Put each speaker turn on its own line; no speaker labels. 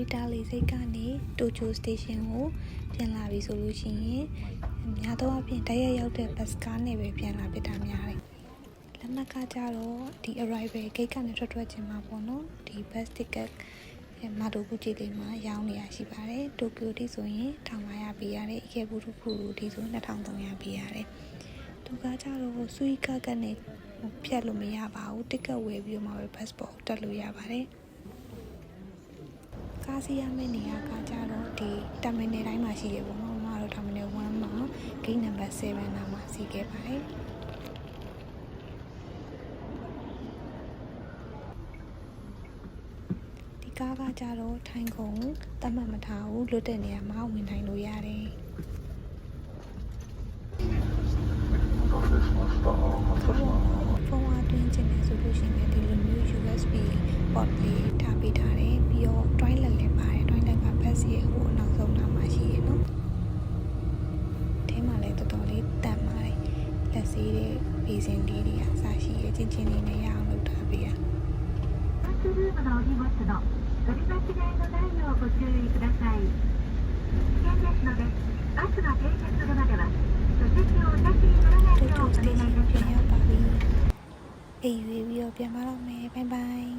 Narita လေဆိပ်ကနေတိုကျိုစတေးရှင်းကိုပြန်လာပြီဆိုလို့ရှိရင်များသောအားဖြင့်တိုက်ရိုက်ရောက်တဲ့ bus ကားနဲ့ပဲပြန်လာဖြစ်တာများတယ်။လက်မှတ်ကကြတော့ဒီ arrival gate ကနေထွက်ထွက်ခြင်းမှာပေါ့နော်။ဒီ bus ticket မာတိုကူကြီးလေးမှာရောင်းနေရရှိပါတယ်။တိုကျိုတိဆိုရင်1500ပေးရတယ်။အကေဘူရုဖူဒီဆို2300ပေးရတယ်။သူကကြတော့ဆွီကားကနေဖြတ်လို့မရပါဘူး။ ticket ဝယ်ပြီးတော့မှပဲ passport တက်လို့ရပါတယ်။ ကားစီးရမယ့်နေရာကကြတော့ဒီ terminal တိုင်းမှာရှိရပေါ့နော်။မမတို့ terminal 1မှာ gate number 7နားမှာစီးခဲ့ပါတယ်။ဒီကားကကြတော့ထိုင်ကုန်တတ်မှတ်မထားဘူးလွတ်တဲ့နေရာမှာဝင်ထိုင်လို့ရတယ်။ဖုန်းအားသွင်းခြင်းနဲ့ဆိုလို့ရှိရင်ဒီလိုမျိုး USB port လေး စီရဲ့ဟိုအနောက်ဆုံးနားမှာရှိရနော်အဲမှာလည်းတော်တော်လေးတန်ပါတယ်လက်ဆေးတဲ့ဘေးစင်လေးတွေအစားရှိရချင်းချင်းလေးနဲ့ရအောင်လုပ်ထားပေးရ
バスルームのお荷物の取り間違いのないようご注意ください。危険ですので、バスが停車するまでは、座席をお立ちにならないよ
တို
うお
တို
願
စ
いい
တေးရှ
た
င်း
し
ပြန်
ます
ရောက်。ပါပြီအိမ်ရွေးပြီးတော့ပြန်လာတော့မယ်ဘိုင်ဘိုင်